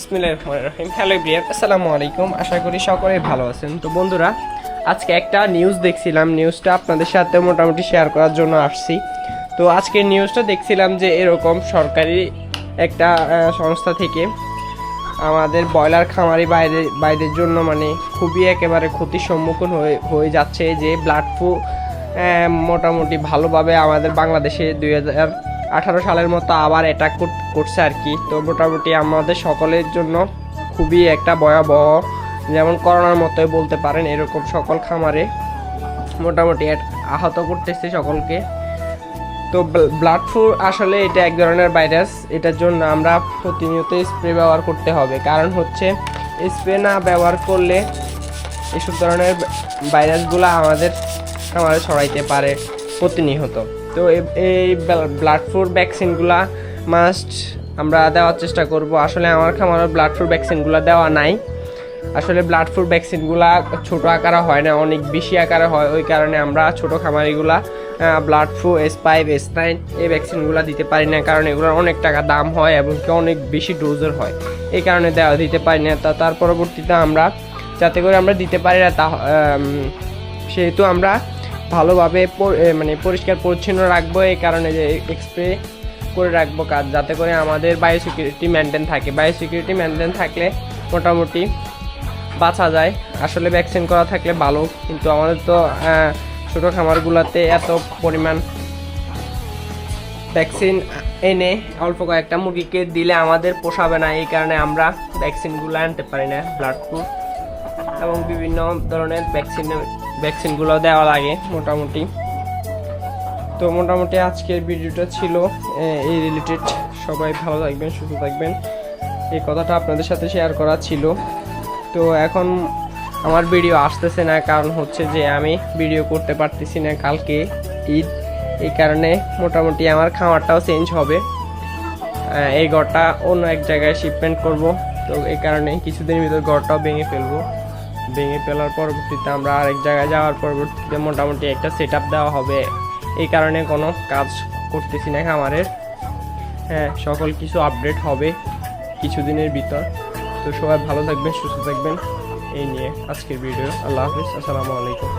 রহমানির রহিম। Hello Brian আসসালামু আলাইকুম। আশা করি সকলেই ভালো আছেন। তো বন্ধুরা, আজকে একটা নিউজ দেখছিলাম। নিউজটা আপনাদের সাথে মোটামুটি শেয়ার করার জন্য আসছি। তো আজকে নিউজটা দেখছিলাম যে এরকম সরকারি একটা সংস্থা থেকে আমাদের ব্রয়লার খামারি বাইরে, বাইরের জন্য মানে খুবই একেবারে ক্ষতির সম্মুখীন হয়ে হয়ে যাচ্ছে যে ব্লাড ফ্লু মোটামুটি ভালোভাবে আমাদের বাংলাদেশে দুই হাজার আঠারো সালের মতো আবার অ্যাটাক করছে আর কি। তো মোটামুটি আমাদের সকলের জন্য খুবই একটা ভয়াবহ, যেমন করোনার মতোই বলতে পারেন, এরকম সকল খামারে মোটামুটি আহত করতেছে সকলকে। তো ব্লাড ফ্লু আসলে এটা এক ধরনের ভাইরাস এটার জন্য আমরা প্রতিনিয়ত স্প্রে ব্যবহার করতে হবে। কারণ হচ্ছে স্প্রে না ব্যবহার করলে এসব ধরনের ভাইরাসগুলো আমাদের খামারে ছড়াইতে পারে প্রতিনিয়ত। তো এই ব্লাড ফ্লুর ভ্যাকসিনগুলা মাস্ট আমরা দেওয়ার চেষ্টা করব। আসলে আমার খামারে ব্লাড ফ্লুর ভ্যাকসিনগুলো দেওয়া নাই। আসলে ব্লাড ফ্লুর ভ্যাকসিনগুলা ছোট আকারে হয় না, অনেক বেশি আকারে হয়। ওই কারণে আমরা ছোট খামারিগুলা blood flu S five S nine এই ভ্যাকসিনগুলো দিতে পারি না। কারণ এগুলোর অনেক টাকা দাম হয় এবং কি অনেক বেশি ডোজের হয়। এই কারণে দেওয়া দিতে পারি না। তা তার পরবর্তীতে আমরা, যাতে করে আমরা দিতে পারি না, তা সেহেতু আমরা ভালোভাবে মানে পরিষ্কার পরিচ্ছন্ন রাখব, এই কারণে যে এক্সপ্রে করে রাখব কাজ, যাতে করে আমাদের বায়ো সিকিউরিটি মেনটেন থাকে। বায়ো সিকিউরিটি মেনটেন থাকলে মোটামুটি বাঁচা যায়। আসলে ভ্যাকসিন করা থাকলে ভালো, কিন্তু আমাদের তো ছোটো খামারগুলোতে এত পরিমাণ ভ্যাকসিন এনে অল্প কয়েকটা মুরগিকে দিলে আমাদের পোষাবে না, এই কারণে আমরা ভ্যাকসিনগুলো আনতে পারি না ব্লাড ফ্লু এবং বিভিন্ন ধরনের ভ্যাকসিন ভ্যাকসিনগুলো দেওয়া লাগে, মোটামুটি। তো মোটামুটি আজকের ভিডিওটা ছিল এই রিলেটেড সবাই ভালো থাকবেন, সুস্থ থাকবেন। এই কথাটা আপনাদের সাথে শেয়ার করা ছিল। তো এখন আমার ভিডিও আসতেছে না, কারণ হচ্ছে যে আমি ভিডিও করতে পারতেছি না কালকে ঈদ। এই কারণে মোটামুটি আমার খামারটাও চেঞ্জ হবে। এই ঘরটা অন্য এক জায়গায় শিপমেন্ট করব। তো এই কারণে কিছুদিনের ভিতর ঘরটাও ভেঙে ফেলব। ভেঙে ফেলার পরবর্তীতে আমরা আরেক জায়গায় যাওয়ার পরবর্তীতে মোটামুটি একটা সেট দেওয়া হবে। এই কারণে কোনো কাজ করতেছি না খামারের হ্যাঁ সকল কিছু আপডেট হবে কিছুদিনের ভিতর। তো সবাই ভালো থাকবেন, সুস্থ থাকবেন। এই নিয়ে আজকের ভিডিও আল্লাহ হাফিজ, আসসালামু আলাইকুম।